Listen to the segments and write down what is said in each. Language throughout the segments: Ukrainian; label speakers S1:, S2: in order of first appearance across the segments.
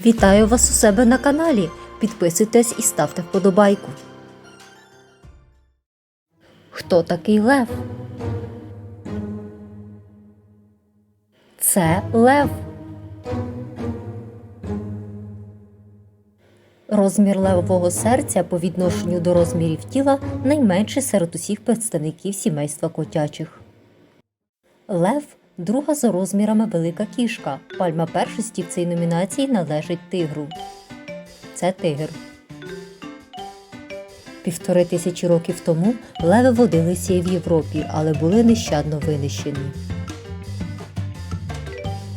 S1: Вітаю вас у себе на каналі. Підписуйтесь і ставте вподобайку. Хто такий лев? Це лев. Розмір левового серця по відношенню до розмірів тіла найменший серед усіх представників сімейства котячих. Лев друга за розмірами велика кішка. Пальма першості в цій номінації належить тигру. Це тигр. Півтори тисячі років тому леви водилися і в Європі, але були нещадно винищені.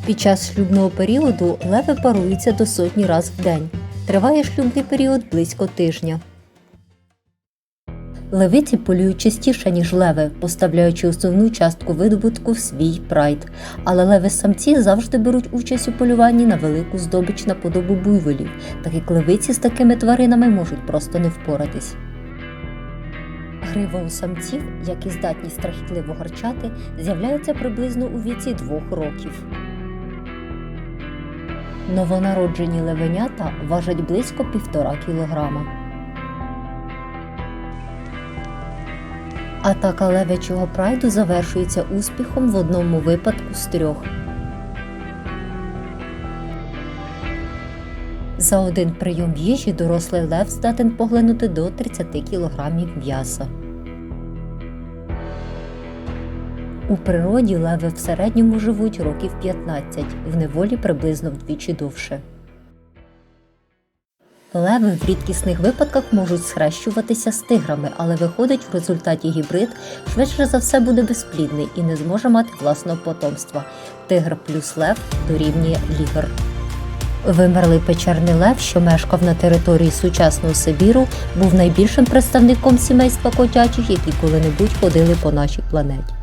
S1: Під час шлюбного періоду леви паруються до сотні раз в день. Триває шлюбний період близько тижня. Левиці полюють частіше, ніж леви, поставляючи основну частку видобутку в свій прайд. Але леви-самці завжди беруть участь у полюванні на велику здобич на подобу буйволів, так як левиці з такими тваринами можуть просто не впоратись. Грива у самців, як і здатність страхітливо гарчати, з'являється приблизно у віці двох років. Новонароджені левенята важать близько півтора кілограма. Атака левячого прайду завершується успіхом в одному випадку з трьох. За один прийом їжі дорослий лев здатен поглинути до 30 кг м'яса. У природі леви в середньому живуть років 15, в неволі приблизно вдвічі довше. Леви в рідкісних випадках можуть схрещуватися з тиграми, але виходить в результаті гібрид швидше за все буде безплідний і не зможе мати власного потомства. Тигр плюс лев дорівнює лігр. Вимерлий печерний лев, що мешкав на території сучасного Сибіру, був найбільшим представником сімейства котячих, які коли-небудь ходили по нашій планеті.